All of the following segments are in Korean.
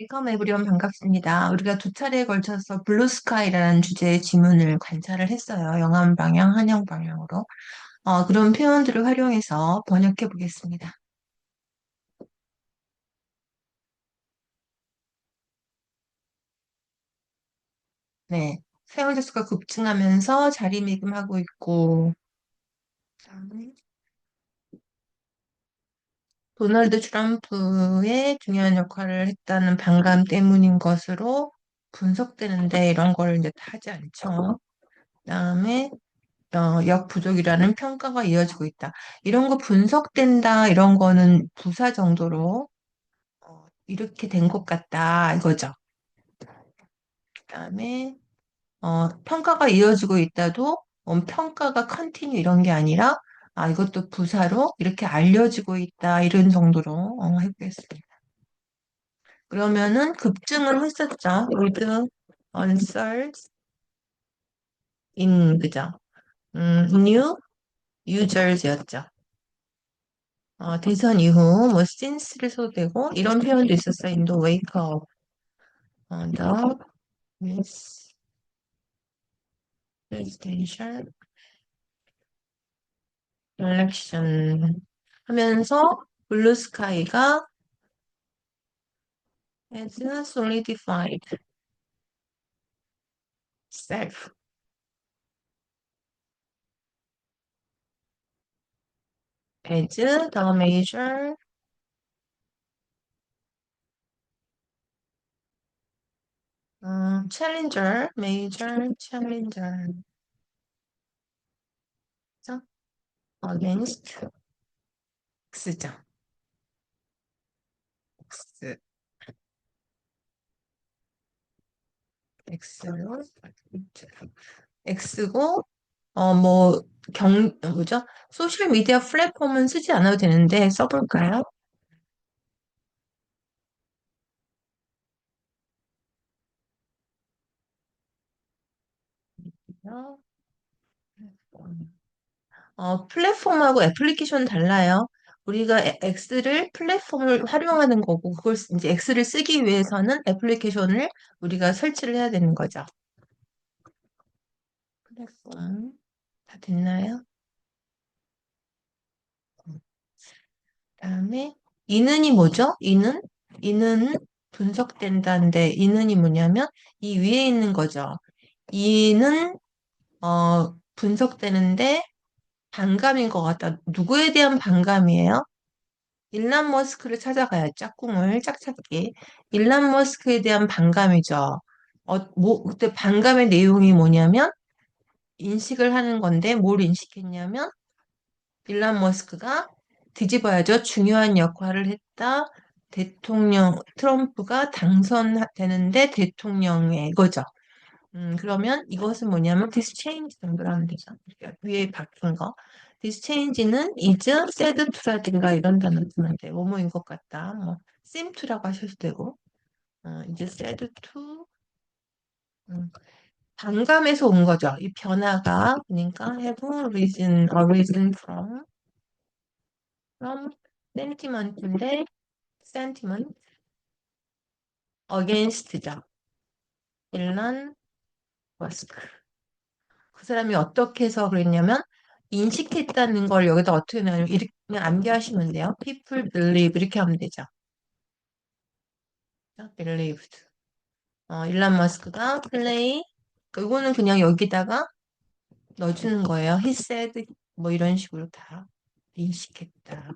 웰컴 에브리온 반갑습니다. 우리가 두 차례에 걸쳐서 블루스카이라는 주제의 지문을 관찰을 했어요. 영암 방향, 한영 방향으로. 어, 그런 표현들을 활용해서 번역해 보겠습니다. 네. 사용자 수가 급증하면서 자리매김하고 있고, 도널드 트럼프의 중요한 역할을 했다는 반감 때문인 것으로 분석되는데 이런 걸 이제 하지 않죠. 그다음에 어, 역부족이라는 평가가 이어지고 있다. 이런 거 분석된다, 이런 거는 부사 정도로 어, 이렇게 된 것 같다, 이거죠. 그다음에 어, 평가가 이어지고 있다도 어, 평가가 컨티뉴 이런 게 아니라 아, 이것도 부사로 이렇게 알려지고 있다, 이런 정도로 어, 해보겠습니다. 그러면은 급증을 했었죠. with unsurge in, 그죠? 음, new users였죠. 어, 대선 이후 뭐 since를 써도 되고 이런 표현도 있었어요. the wake of 어, the presidential election 하면서 블루 스카이가 has solidified self as the major 음, challenger, major challenger 그죠? Against X죠. X, X로 X고 어, 뭐, 경, 뭐죠? 소셜 미디어 플랫폼은 쓰지 않아도 되는데 써볼까요? 어, 플랫폼하고 애플리케이션은 달라요. 우리가 에- X를 플랫폼을 활용하는 거고, 그걸 쓰- 이제 X를 쓰기 위해서는 애플리케이션을 우리가 설치를 해야 되는 거죠. 플랫폼. 다 됐나요? 다음에, 이는이 뭐죠? 이는? 이는 분석된다는데, 이는이 뭐냐면, 이 위에 있는 거죠. 이는, 어, 분석되는데, 반감인 것 같다. 누구에 대한 반감이에요? 일란 머스크를 찾아가요. 짝꿍을 짝찾기. 일란 머스크에 대한 반감이죠. 어, 뭐, 그때 반감의 내용이 뭐냐면, 인식을 하는 건데, 뭘 인식했냐면, 일란 머스크가 뒤집어야죠. 중요한 역할을 했다. 대통령, 트럼프가 당선되는데 대통령의 이거죠. 음, 그러면 이것은 뭐냐면 this change 하면 되죠. 그러니까 위에 바뀐 거. this change는 is, said to라든가 이런 단어 쓰면 돼. 뭐뭐인 것 같다. 뭐 seem to라고 하셔도 되고. 어, is said to 음, 반감에서 온 거죠. 이 변화가 그러니까 have risen, arisen from from sentiment인데 sentiment against죠. 일란 머스크. 그 사람이 어떻게 해서 그랬냐면 인식했다는 걸 여기다 어떻게 넣냐면 이렇게 그냥 암기하시면 돼요. People believe 이렇게 하면 되죠. believed. 어, 일란 머스크가 play 이거는 그냥 여기다가 넣어주는 거예요. He said 뭐 이런 식으로 다 인식했다.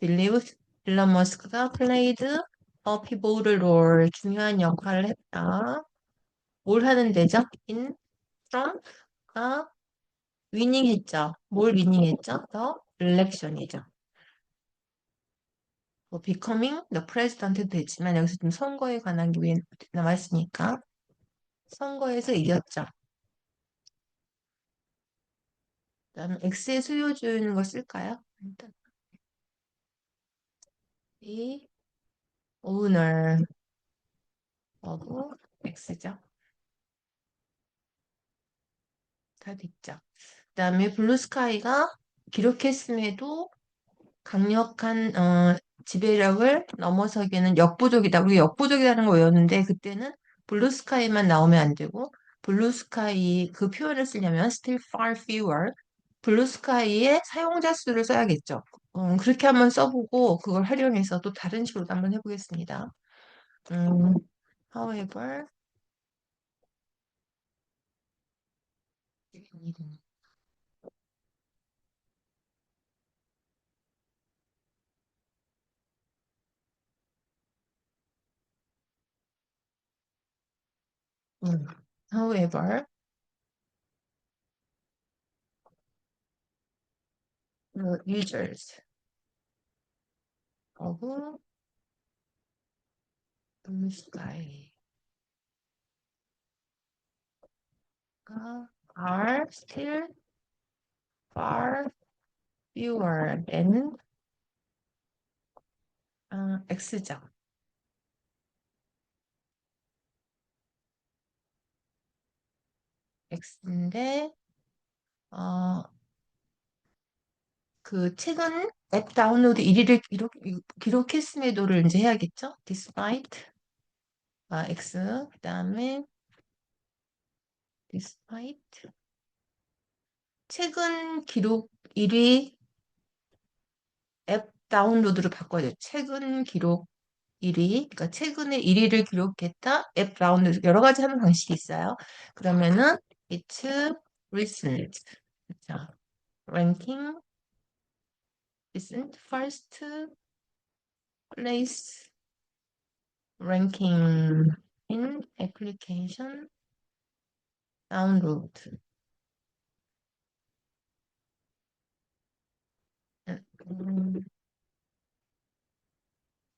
believed 일란 머스크가 played a pivotal role 중요한 역할을 했다. 뭘 하는 데죠? in Trump가 위닝 했죠. 뭘 위닝 했죠? 더 election이죠. 뭐 becoming the president도 되지만 여기서 좀 선거에 관한 게 남았으니까 선거에서 이겼죠. 그다음에 X의 수요주는 거 쓸까요? 일단 이 owner of X죠. 다 됐죠. 그 다음에 블루스카이가 기록했음에도 강력한 어, 지배력을 넘어서기에는 역부족이다. 우리 역부족이라는 거 외웠는데 그때는 블루스카이만 나오면 안 되고 블루스카이 그 표현을 쓰려면 still far fewer 블루스카이의 사용자 수를 써야겠죠. 음, 그렇게 한번 써보고 그걸 활용해서 또 다른 식으로 한번 해보겠습니다. 음, however, 음, however, the users of blue sky are still far fewer than 어, X죠. X인데 어, 그 최근 앱 다운로드 1위를 기록, 기록했음에도를 이제 해야겠죠? despite 아, X 그다음에 despite 최근 기록 1위 앱 다운로드로 바꿔야 돼요. 최근 기록 1위, 그러니까 최근에 1위를 기록했다. 앱 다운로드 여러 가지 하는 방식이 있어요. 그러면은 it's recent. 자, ranking recent first place ranking in application 음,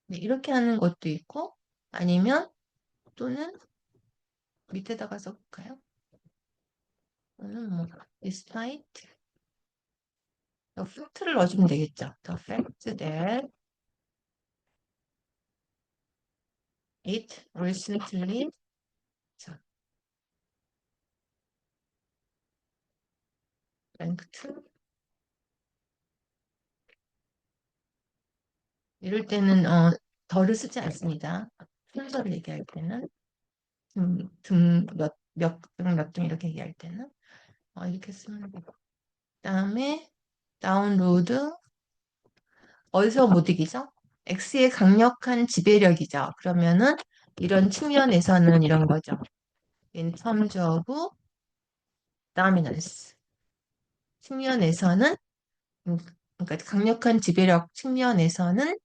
네, 이렇게 하는 것도 있고 아니면 또는 밑에다가 써볼까요? 또는 뭐 despite fact를 넣어주면 되겠죠. The fact that it recently 자, ranked 이럴 때는 어, 덜을 쓰지 않습니다. 순서를 얘기할 때는 등, 등 몇, 몇 등, 몇등 이렇게 얘기할 때는 어, 이렇게 쓰면 되고 그다음에 다운로드 어디서 못 이기죠? X의 강력한 지배력이죠. 그러면은 이런 측면에서는 이런 거죠. In terms of dominance 측면에서는 음, 그러니까 강력한 지배력 측면에서는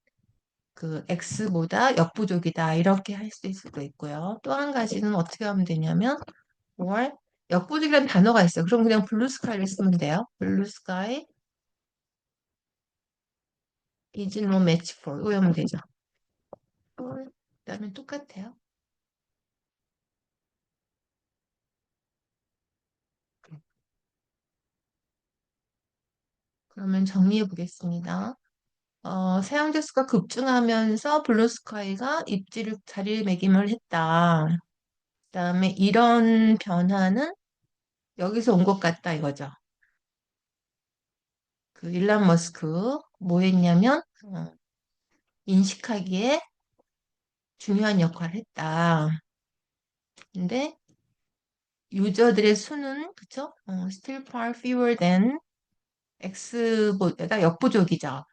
그 X보다 역부족이다 이렇게 할 수 있을 수도 있고요. 또 한 가지는 어떻게 하면 되냐면 or 역부족이라는 단어가 있어요. 그럼 그냥 블루 스카이를 쓰면 돼요. 블루 스카이 is no match for 이거 하면 되죠. 그 다음에 똑같아요. 그러면 정리해 보겠습니다. 어, 사용자 수가 급증하면서 블루스카이가 입지를 자리매김을 했다. 그 다음에 이런 변화는 여기서 온 것 같다 이거죠. 그 일란 머스크 뭐 했냐면 어, 인식하기에 중요한 역할을 했다. 근데 유저들의 수는 그쵸? 어, still far fewer than X보다 역부족이죠.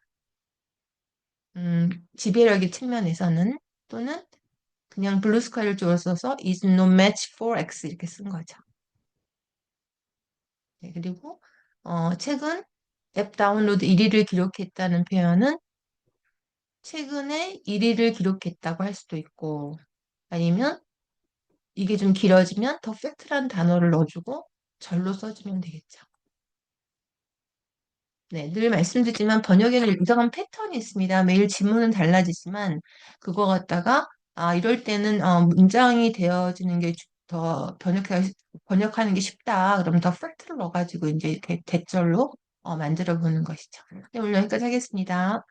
음, 지배력의 측면에서는 또는 그냥 블루스카이를 써서 is no match for X 이렇게 쓴 거죠. 네, 그리고 어, 최근 앱 다운로드 1위를 기록했다는 표현은 최근에 1위를 기록했다고 할 수도 있고 아니면 이게 좀 길어지면 더 팩트란 단어를 넣어주고 절로 써주면 되겠죠. 네, 늘 말씀드리지만 번역에는 이상한 패턴이 있습니다. 매일 지문은 달라지지만 그거 갖다가 아 이럴 때는 어, 문장이 되어지는 게 더 번역하, 번역하는 게 쉽다. 그러면 더 팩트를 넣어가지고 이제 이렇게 대절로 어, 만들어 보는 것이죠. 네, 오늘 여기까지 하겠습니다.